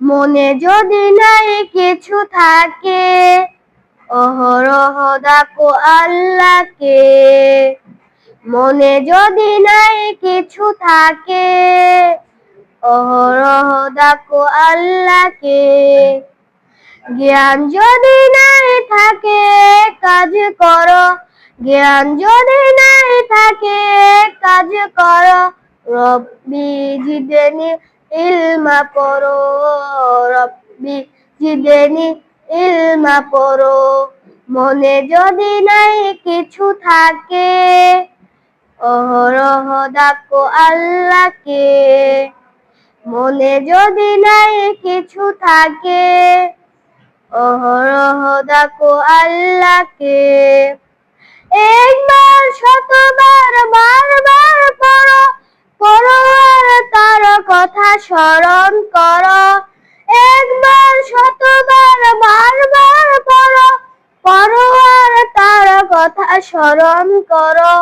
মনে যদি নাই কিছু থাকে, অহরহ ডাকো আল্লাহকে। মনে যদি নাই কিছু থাকে, অহরহ ডাকো আল্লাহকে। জ্ঞান যদি নাই থাকে, কাজ করো। জ্ঞান যদি নাই থাকে, কাজ করো। রব্বি জিদেনি ইলমা পড়ো, রব্বি জিদেনি ইলমা পড়ো। মনে যদি নাই কিছু থাকে, অহরহ ডাকো আল্লাহকে। মনে যদি নাই কিছু থাকে, অহরহ ডাকো আল্লাহকে। একবার শতবার, বারবার পড়ো স্মরণ করো।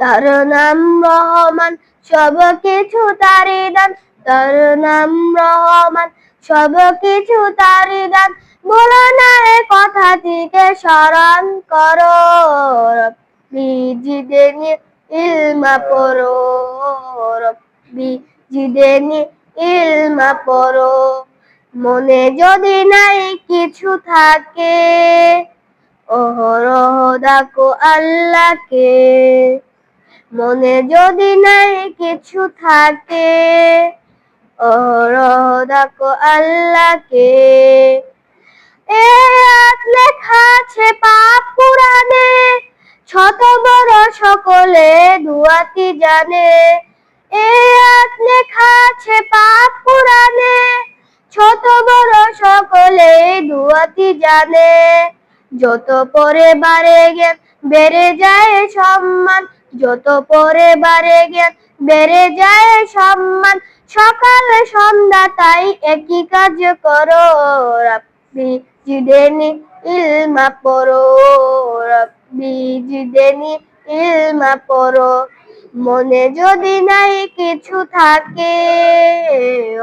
তার নাম রহমান, সব কিছু তারি দান। তার নাম রহমান, সব কিছু তারি দান। বলো না এ কথাটিকে স্মরণ করো। রব্বি জিদেনি ইলমা পড়ো রব্বি জিদেনি ইলমা পড়ো মনে যদি নাই কিছু থাকে অহরহ ডাকো আল্লাহকে, মনে যদি নাই কিছু থাকে অহরহ ডাকো আল্লাহকে। এ আজ লেখা আছে পাপ পুরাণে ছোট বড় সকলে দুয়াতি জানে। এ আজ লেখা আছে পাপ পুরাণে ছোট বড় সকলে দুয়াতি জানে। যত পরে বারে জ্ঞান, বেড়ে যায় সম্মান। যত পরে বারে জ্ঞান, বেড়ে যায় সম্মান। সকাল সন্ধ্যা তাই একই কাজ করো। রাব্বি জিদেনি ইলমা পড়ো। রাব্বি জিদেনি ইলমা পড়ো। মনে যদি নাই কিছু থাকে,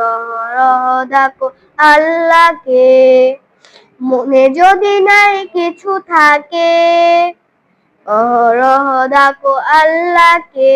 অহরহ ডাকো আল্লাহকে। মনে যদি নাই কিছু থাকে অহরহ ডাকো আল্লাহকে।